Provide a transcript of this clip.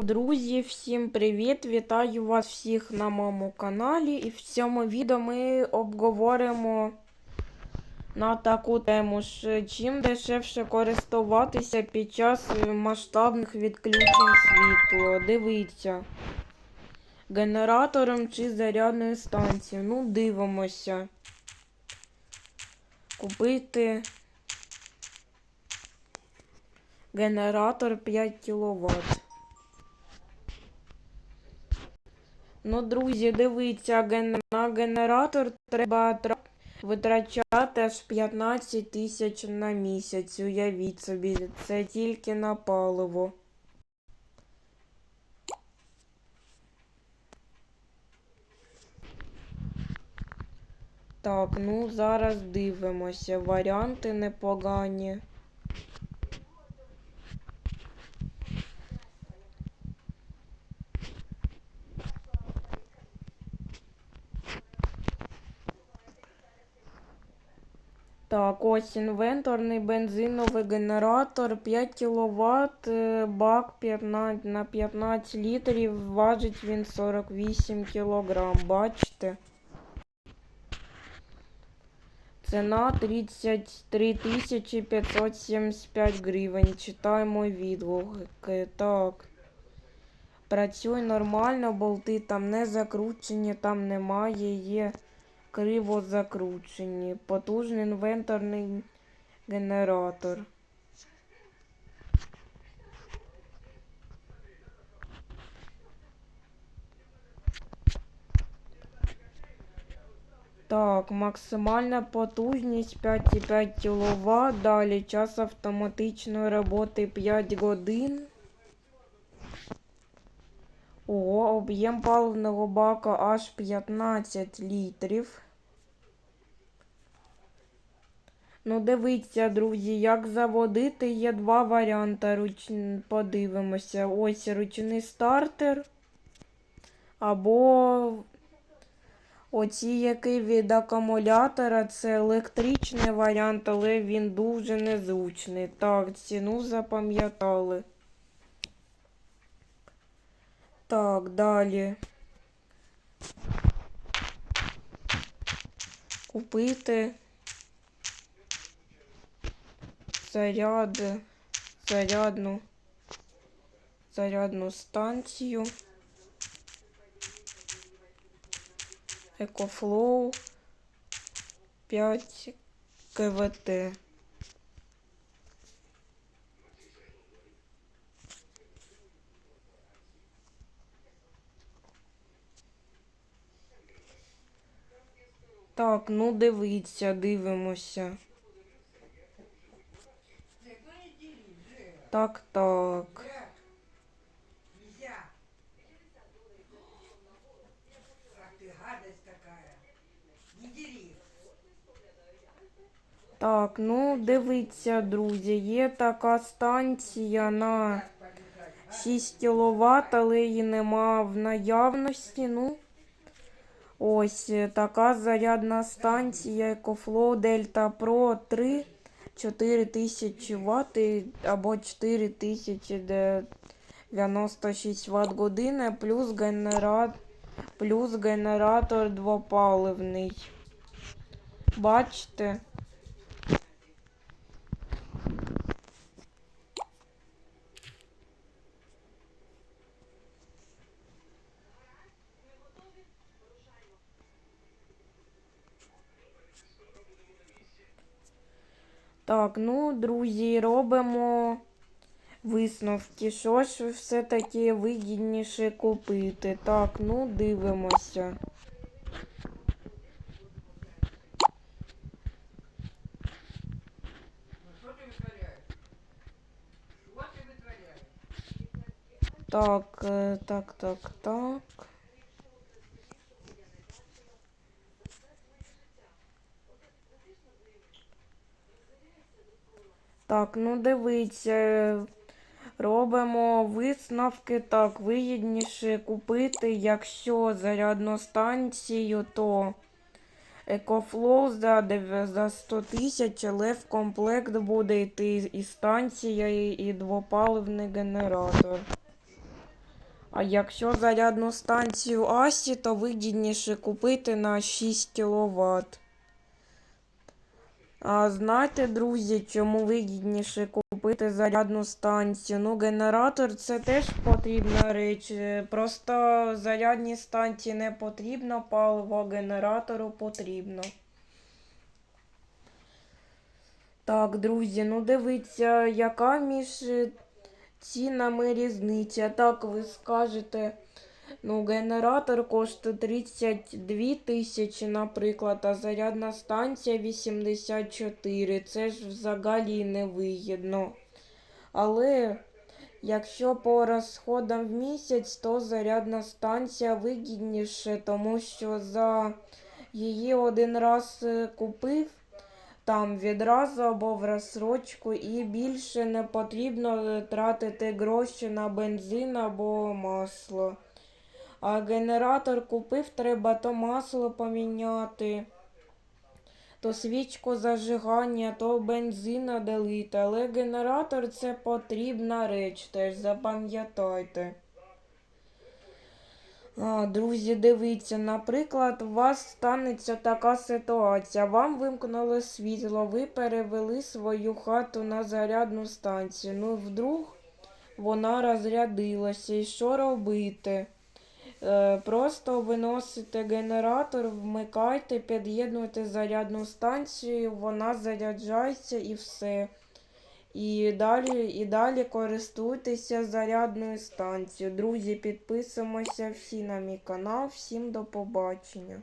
Друзі, всім привіт! Вітаю вас всіх на моєму каналі. І в цьому відео ми обговоримо на таку тему, що чим дешевше користуватися під час масштабних відключень світла. Дивіться. Генератором чи зарядною станцією. Ну, дивимося. Купити генератор 5 кВт. Ну, друзі, дивіться, на генератор треба витрачати аж 15 тисяч на місяць. Уявіть собі, це тільки на паливо. Так, ну зараз дивимося. Варіанти непогані. Так, ось інвенторний бензиновий генератор 5 кВт, бак 15, на 15 літрів, важить він 48 кг, бачите? Ціна 33 575 гривень. Читаємо відгуки. Так. Працює нормально, болти там не закручені, там немає, є криво закручені. Потужний інвенторний генератор. Так, максимальна потужність 5,5 кВт. Далі час автоматичної роботи 5 годин. Ого, об'єм паливного бака аж 15 літрів. Ну, дивіться, друзі, як заводити. Є два варіанти. Руч... Подивимося. Ось ручний стартер. Або оці, який від акумулятора, це електричний варіант, але він дуже незручний. Так, ціну запам'ятали. Так, далі. Купити заряд, зарядну, зарядну станцію. Екофлоу 5 КВТ. Так, ну дивіться, дивимося. Так, так. Так, ну дивіться, друзі, є така станція на 6 кВт, але її нема в наявності. Ну, ось е, така зарядна станція EcoFlow Delta Pro 3 4000 Вт або 4096 Вт години, плюс генератор, плюс генератор двопаливний. Бачите? Так, ну, друзі, робимо висновки. Що ж все-таки вигідніше купити? Так, ну, дивимося. Ну что ты вытворяешь? Что ты вытворяешь? Так, е, так, так, так. Так, ну дивіться, робимо висновки. Так, вигідніше купити, якщо зарядну станцію, то EcoFlow за, за 100 тисяч, але в комплект буде йти і станція, і двопаливний генератор. А якщо зарядну станцію Асі, то вигідніше купити на 6 кВт. А знаєте, друзі, чому вигідніше купити зарядну станцію? Ну, генератор це теж потрібна річ. Просто зарядній станції не потрібно паливо, генератору потрібно. Так, друзі, ну дивіться, яка між цінами різниця. Так, ви скажете, ну, генератор коштує 32 тисячі, наприклад, а зарядна станція 84. Це ж взагалі невигідно. Але якщо по розходам в місяць, то зарядна станція вигідніше, тому що за її один раз е, купив там відразу або в розсрочку, і більше не потрібно е, тратити гроші на бензин або масло. А генератор купив, треба то масло поміняти, то свічку зажигання, то бензина долити. Але генератор це потрібна реч, теж запам'ятайте. Друзі, дивіться, наприклад, у вас станеться така ситуація. Вам вимкнули світло, ви перевели свою хату на зарядну станцію. Ну, вдруг вона розрядилася. І що робити? Е, просто виносите генератор, вмикайте, під'єднуєте зарядну станцію, вона заряджається і все. І далі, і далі користуйтеся зарядною станцією. Друзі, підписуємося всі на мій канал. Всім до побачення.